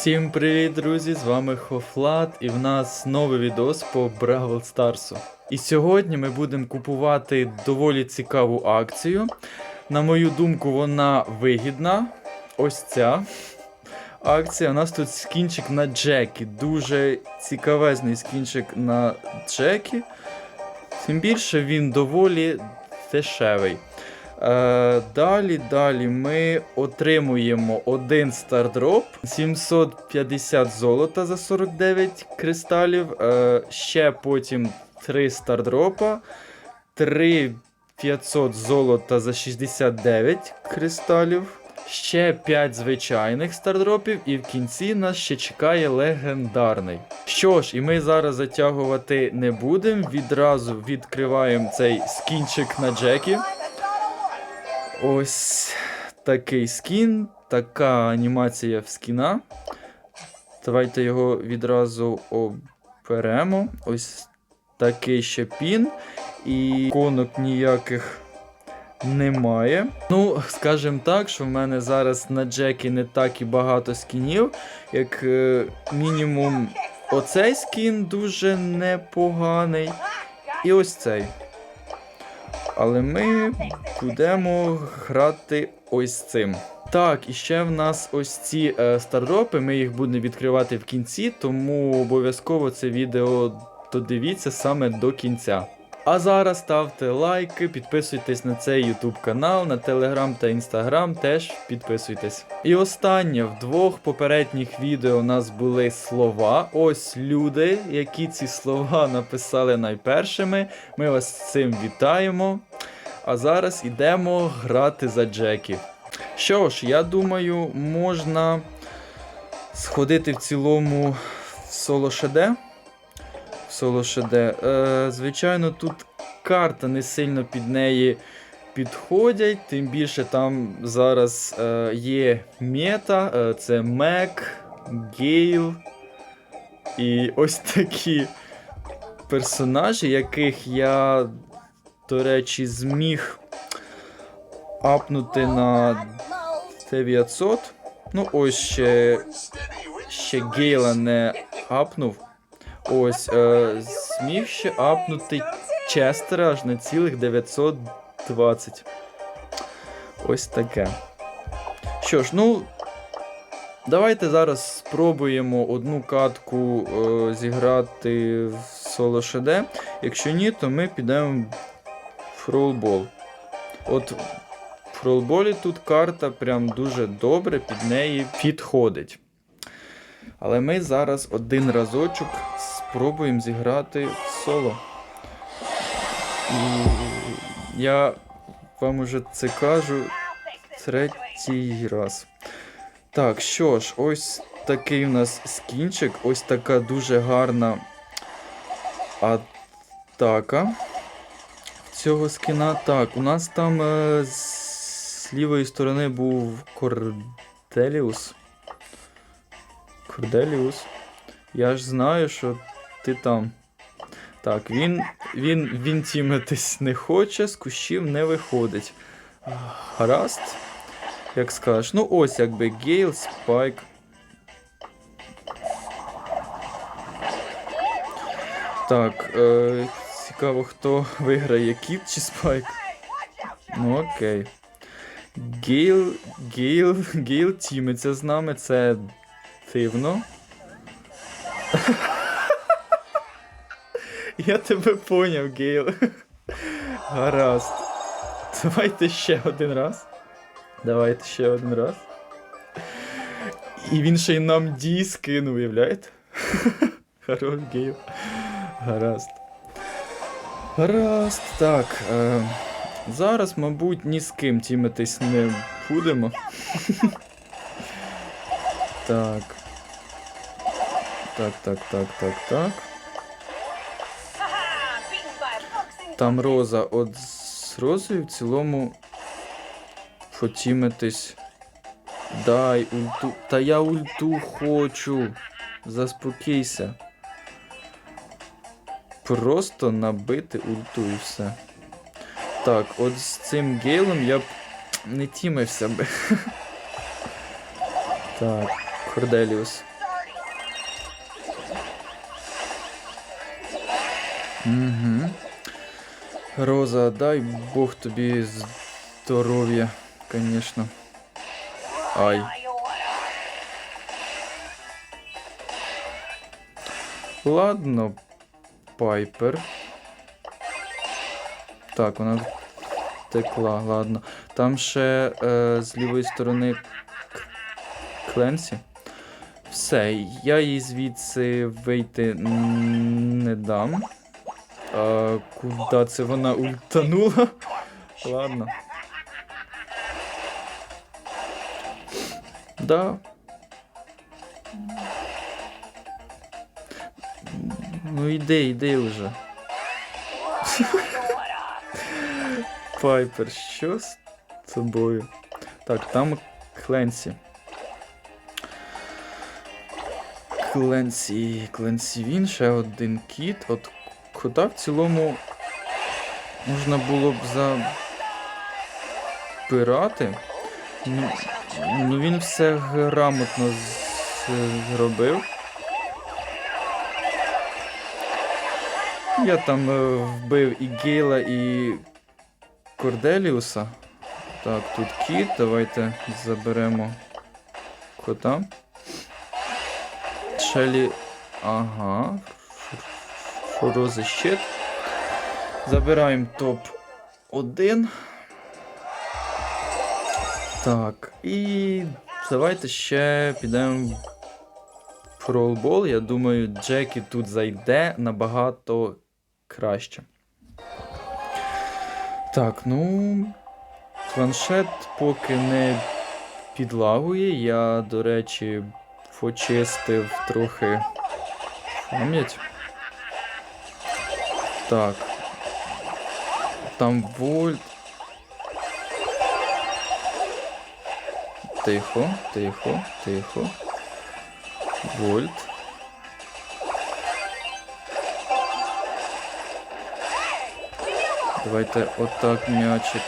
Всім привіт, друзі! З вами Хофлат, і в нас новий відос по Бравл Старсу. І сьогодні ми будемо купувати доволі цікаву акцію. На мою думку, вона вигідна. Ось ця акція. У нас тут скінчик на Джекі. Дуже цікавезний скінчик на Джекі. Тим більше він доволі дешевий. Е, далі, далі ми отримуємо один стардроп, 750 золота за 49 кристалів. Е, ще потім 3 стардропа, 3 500 золота за 69 кристалів. Ще 5 звичайних стардропів, і в кінці нас ще чекає легендарний. Що ж, і ми зараз затягувати не будемо. Відразу відкриваємо цей скінчик на Джекі. Ось такий скін, така анімація в скіна. Давайте його відразу оберемо. Ось такий ще пін. І конок ніяких немає. Ну, скажімо так, що в мене зараз на Джекі не так і багато скінів, як е, мінімум оцей скін дуже непоганий. І ось цей. Але ми будемо грати ось цим. Так, і ще в нас ось ці е, стардропи, ми їх будемо відкривати в кінці, тому обов'язково це відео додивіться саме до кінця. А зараз ставте лайки, підписуйтесь на цей YouTube канал, на Telegram та Instagram теж підписуйтесь. І останнє в двох попередніх відео у нас були слова. Ось люди, які ці слова написали найпершими. Ми вас з цим вітаємо. А зараз ідемо грати за Джекі. Що ж, я думаю, можна сходити в цілому в соло ШД. В соло ШД. Е, звичайно, тут карта не сильно під неї підходять, тим більше там зараз е, є мета, е, це Мек, Гейл. І ось такі персонажі, яких я, до речі, зміг апнути на 900. Ну, ось ще, ще Гейла не апнув. Ось, е, зміг ще апнути Честера аж на цілих 920. Ось таке. Що ж, ну. Давайте зараз спробуємо одну катку е, зіграти в соло ШД. Якщо ні, то ми підемо фролбол. От в фролболі тут карта прям дуже добре під неї підходить. Але ми зараз один разочок спробуємо зіграти в соло. І я вам уже це кажу третій раз. Так, що ж, ось такий у нас скінчик, ось така дуже гарна атака цього скіна. Так, у нас там е, з лівої сторони був Корделіус. Корделіус. Я ж знаю, що ти там. Так, він він, він тімитись не хоче, з кущів не виходить. Гаразд. Як скажеш. Ну ось якби Гейл, Спайк. Так, е, цікаво, хто виграє Кіт чи Спайк. Ну окей. Гейл, Гейл, Гейл тімиться з нами, це дивно. Я тебе поняв, Гейл. Гаразд. Давайте ще один раз. Давайте ще один раз. І він ще й нам дій скинув, уявляєте? Хорош Гейл. Гаразд. Гаразд. Так. Е, зараз, мабуть, ні з ким тімитись не будемо. так. Так, так, так, так, так. Там Роза. От з Розою в цілому потімитись. Дай ульту. Та я ульту хочу. Заспокійся. Просто набити ульту і все. Так, от з цим гейлом я б не тімився би. Так, Корделіус. Угу. Роза, дай Бог тобі здоров'я, звісно. Ай. Ладно. Пайпер. Так, вона текла, ладно. Там ще е, з лівої сторони Кленсі. Все, я їй звідси вийти не дам. А, куди це вона ультанула? Ладно. Да. Ну іди, іди вже. Пайпер, що з тобою? Так, там Кленсі. Кленсі, Кленсі він, ще один кіт. От кота в цілому можна було б забирати. Ну, ну він все грамотно зробив. Я там е, вбив і Гейла, і Корделіуса. Так, тут кіт. Давайте заберемо кота. Шелі. Ага. Форози щит. Забираємо топ-1. Так. І давайте ще підемо в ролбол. Я думаю, Джекі тут зайде набагато краще. Так, ну. Планшет поки не підлагує. Я, до речі, почистив трохи пам'ять. Так. Там вольт. Тихо, тихо, тихо. Вольт. Давайте отак м'ячик.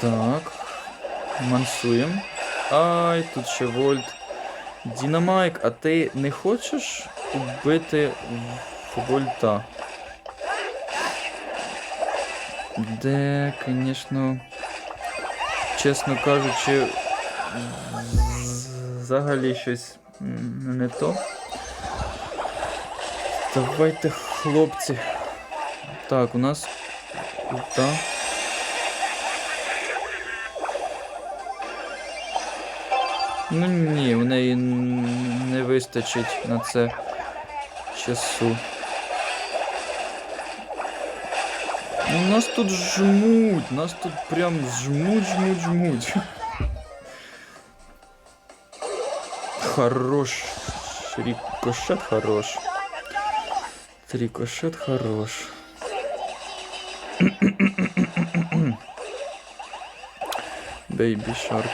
Так. Мансуємо. Ай, тут ще вольт. Дінамайк, а ти не хочеш убити вольта? Де, звісно, чесно кажучи, взагалі щось не то. Давайте, хлопці. Так, у нас ульта. Ну ні, в неї н- не вистачить на це часу. Ну, нас тут жмуть, нас тут прям жмуть, жмуть, жмуть. Хорош. Рикошет хорош. Рикошет хорош. Бейби шарк.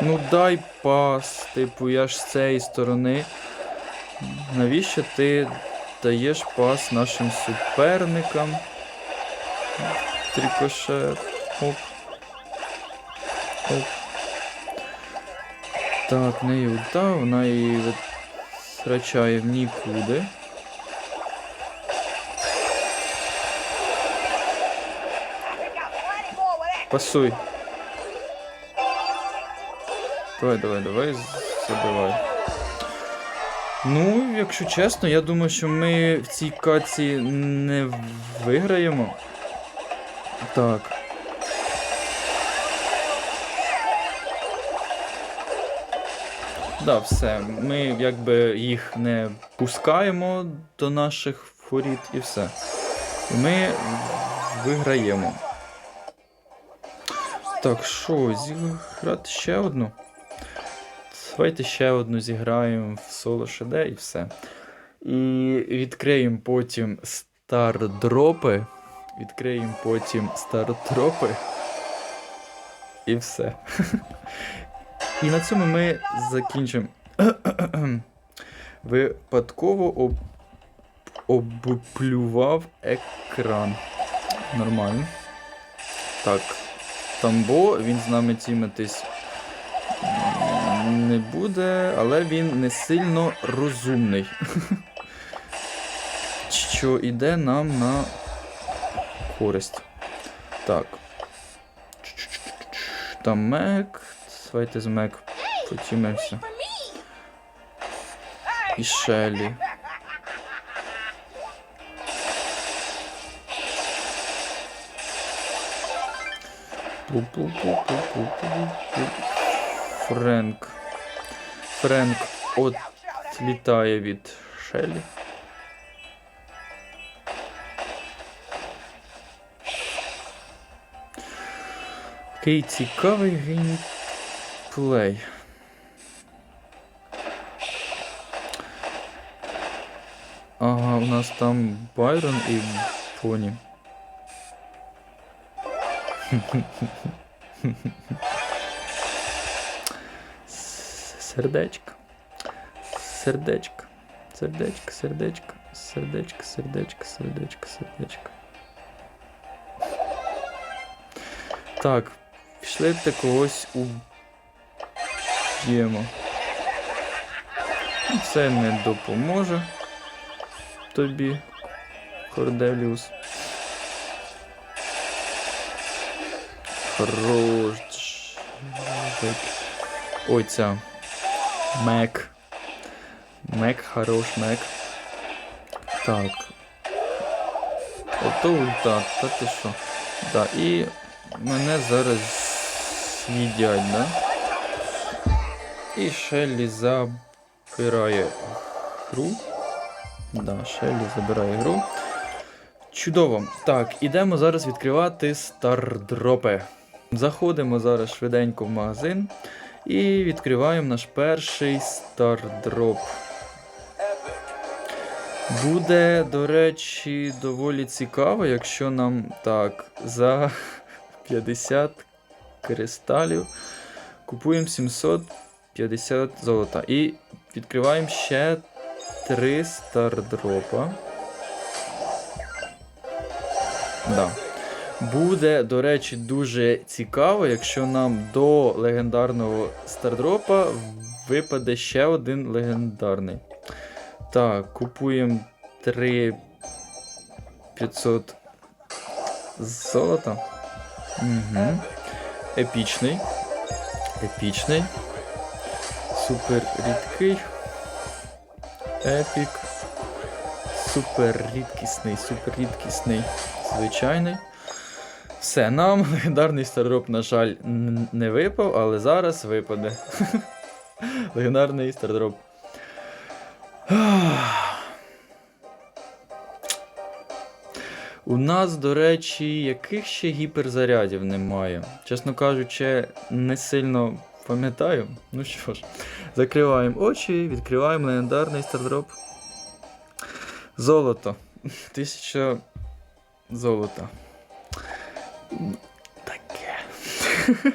Ну дай пас, типу, я ж з цієї сторони. Навіщо ти даєш пас нашим суперникам? Трикошет. Оп. Так, в неї ульта, вона її витрачає в нікуди. Пасуй. Давай, давай, давай, забивай. Ну, якщо чесно, я думаю, що ми в цій каці не виграємо. Так. Да, все. Ми якби їх не пускаємо до наших воріт і все. Ми виграємо. Так, що, зіграти ще одну? Давайте ще одну зіграємо в соло ШД і все. І відкриємо потім стардропи. Відкриємо потім стардропи. І все. І на цьому ми закінчимо. Випадково об... обплював екран. Нормально. Так. Тамбо, він з нами тімитись не буде, але він не сильно розумний. Що йде нам на користь. Так. Там Мек. Давайте з Мек потімемося. І Шелі. Френк. Френк от літає від Шелі. Окей, цікавий геймплей. Ага, у нас там Байрон і Поні. Сердечко. Сердечко. Сердечко, сердечко, сердечко, сердечко, сердечко, сердечко. Так, пішли ти когось уб'ємо. Це не допоможе тобі, Корделіус. Хорош. Ой, ця. Мек. Мек, хорош, мек. Так. Ото ульта, та ти що? Да, і мене зараз їдять, да? І Шеллі забирає гру. Да, Шеллі забирає гру. Чудово. Так, ідемо зараз відкривати стардропи. Заходимо зараз швиденько в магазин і відкриваємо наш перший стардроп. Буде, до речі, доволі цікаво, якщо нам так за 50 кристалів купуємо 750 золота. І відкриваємо ще 3 стардропа. Да. Буде, до речі, дуже цікаво, якщо нам до легендарного стардропа випаде ще один легендарний. Так, купуємо 3 500 золота. Угу. Епічний. Епічний. Супер рідкий. Епік. Супер рідкісний, супер рідкісний, звичайний. Все, нам легендарний стардроп, на жаль, не випав, але зараз випаде. легендарний стардроп. У нас, до речі, яких ще гіперзарядів немає. Чесно кажучи, не сильно пам'ятаю. Ну що ж, закриваємо очі, відкриваємо легендарний стардроп. Золото. Тисяча золота. Таке.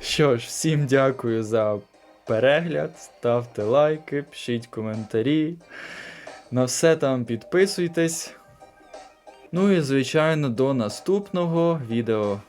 Що ж, всім дякую за перегляд. Ставте лайки, пишіть коментарі. На все там підписуйтесь. Ну і, звичайно, до наступного відео.